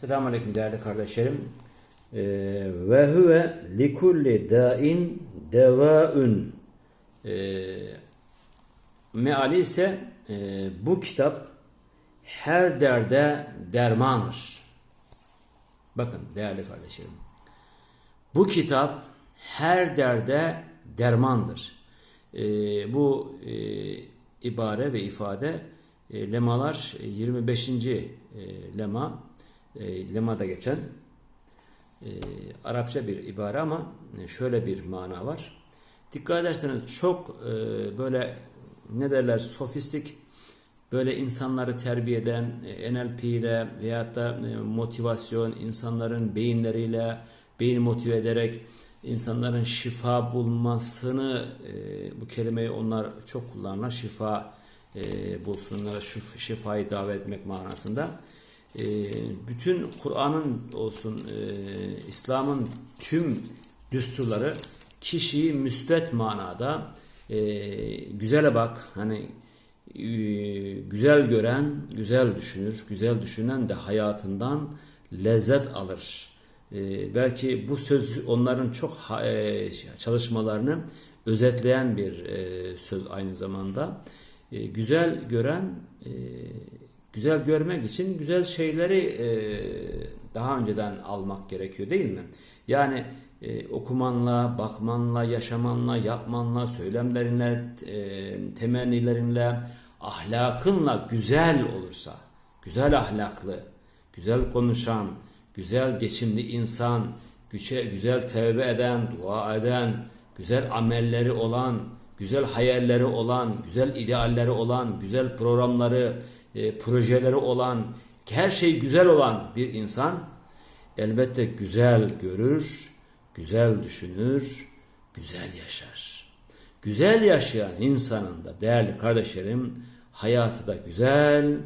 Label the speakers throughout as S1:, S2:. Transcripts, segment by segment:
S1: Selamun Aleyküm değerli kardeşlerim. Ee, Ve huve likulli dain devaun. Ee, meali ise e, bu kitap her derde dermandır. Bakın değerli kardeşlerim. Bu kitap her derde dermandır. Ee, bu e, ibare ve ifade e, lemalar e, 25. E, lema e, lemada geçen e, Arapça bir ibare ama e, şöyle bir mana var. Dikkat ederseniz çok e, böyle ne derler sofistik böyle insanları terbiye eden e, NLP ile veyahut da e, motivasyon insanların beyinleriyle beyin motive ederek insanların şifa bulmasını bu kelimeyi onlar çok kullanırlar. Şifa bulsunlar, şif- şifayı davet etmek manasında. E, bütün Kur'an'ın olsun, e, İslam'ın tüm düsturları kişiyi müsbet manada e, güzele bak, hani e, güzel gören, güzel düşünür, güzel düşünen de hayatından lezzet alır. E, belki bu söz onların çok e, çalışmalarını özetleyen bir e, söz aynı zamanda. E, güzel gören, e, güzel görmek için güzel şeyleri e, daha önceden almak gerekiyor değil mi? Yani e, okumanla, bakmanla, yaşamanla, yapmanla, söylemlerinle, e, temennilerinle, ahlakınla güzel olursa, güzel ahlaklı, güzel konuşan, güzel geçimli insan, güçe, güzel tevbe eden, dua eden, güzel amelleri olan, güzel hayalleri olan, güzel idealleri olan, güzel programları, e, projeleri olan, her şey güzel olan bir insan elbette güzel görür, güzel düşünür, güzel yaşar. Güzel yaşayan insanın da değerli kardeşlerim hayatı da güzel,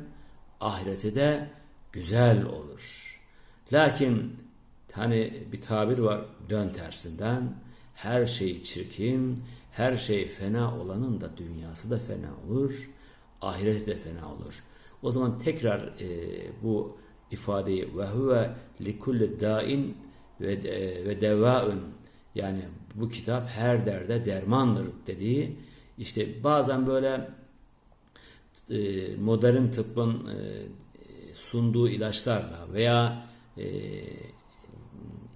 S1: ahireti de güzel olur. Lakin hani bir tabir var dön tersinden her şey çirkin, her şey fena olanın da dünyası da fena olur, ahireti de fena olur. O zaman tekrar e, bu ifadeyi ve huve likulli dain ve e, ve devaun yani bu kitap her derde dermandır dediği işte bazen böyle e, modern tıbbın e, sunduğu ilaçlarla veya e,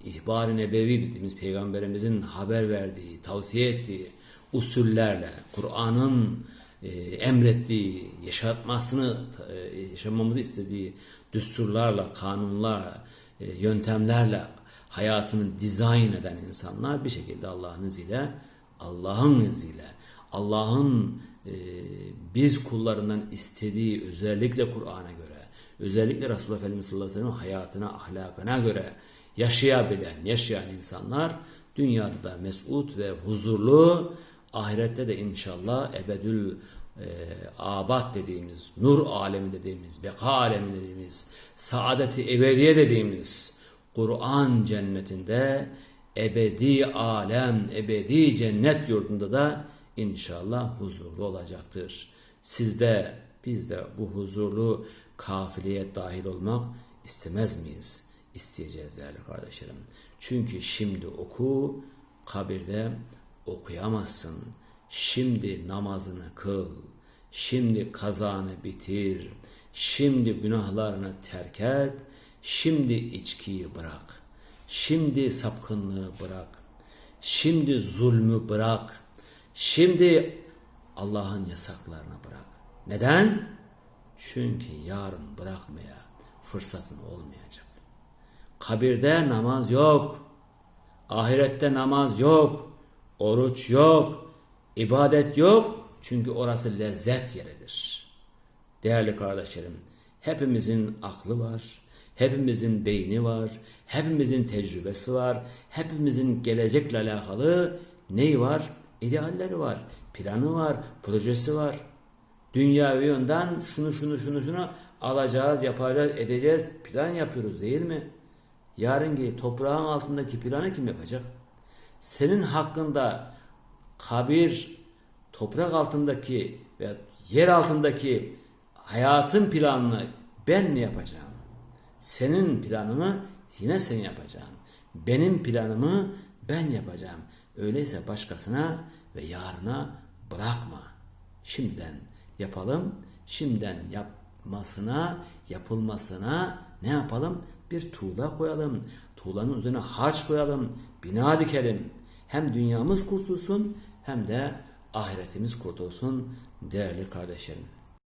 S1: ihbar-ı nebevi dediğimiz peygamberimizin haber verdiği, tavsiye ettiği usullerle, Kur'an'ın e, emrettiği, yaşatmasını, e, yaşamamızı istediği düsturlarla, kanunlarla, e, yöntemlerle hayatını dizayn eden insanlar bir şekilde Allah'ın izniyle, Allah'ın izniyle, Allah'ın biz kullarından istediği özellikle Kur'an'a göre, özellikle Resulullah Efendimiz sallallahu aleyhi ve sellem hayatına, ahlakına göre yaşayabilen, yaşayan insanlar dünyada da mesut ve huzurlu, ahirette de inşallah ebedül e, abat dediğimiz, nur alemi dediğimiz, beka alemi dediğimiz, saadeti ebediye dediğimiz Kur'an cennetinde ebedi alem, ebedi cennet yurdunda da inşallah huzurlu olacaktır. Sizde, biz de bu huzurlu kafileye dahil olmak istemez miyiz? İsteyeceğiz değerli kardeşlerim. Çünkü şimdi oku, kabirde okuyamazsın. Şimdi namazını kıl. Şimdi kazanı bitir. Şimdi günahlarını terk et. Şimdi içkiyi bırak. Şimdi sapkınlığı bırak. Şimdi zulmü bırak. Şimdi Allah'ın yasaklarını bırak. Neden? Çünkü yarın bırakmaya fırsatın olmayacak. Kabirde namaz yok. Ahirette namaz yok. Oruç yok. ibadet yok. Çünkü orası lezzet yeridir. Değerli kardeşlerim, hepimizin aklı var. Hepimizin beyni var. Hepimizin tecrübesi var. Hepimizin gelecekle alakalı neyi var? İdealleri var. Planı var. Projesi var. Dünyavi yönden şunu şunu şunu şunu alacağız, yapacağız, edeceğiz. Plan yapıyoruz değil mi? Yarınki toprağın altındaki planı kim yapacak? Senin hakkında kabir, toprak altındaki ve yer altındaki hayatın planını ben mi yapacağım? Senin planını yine sen yapacaksın. Benim planımı ben yapacağım. Öyleyse başkasına ve yarına bırakma. Şimdiden yapalım. Şimdiden yapmasına, yapılmasına ne yapalım? Bir tuğla koyalım. Tuğlanın üzerine harç koyalım. Bina dikelim. Hem dünyamız kurtulsun hem de ahiretimiz kurtulsun değerli kardeşlerim.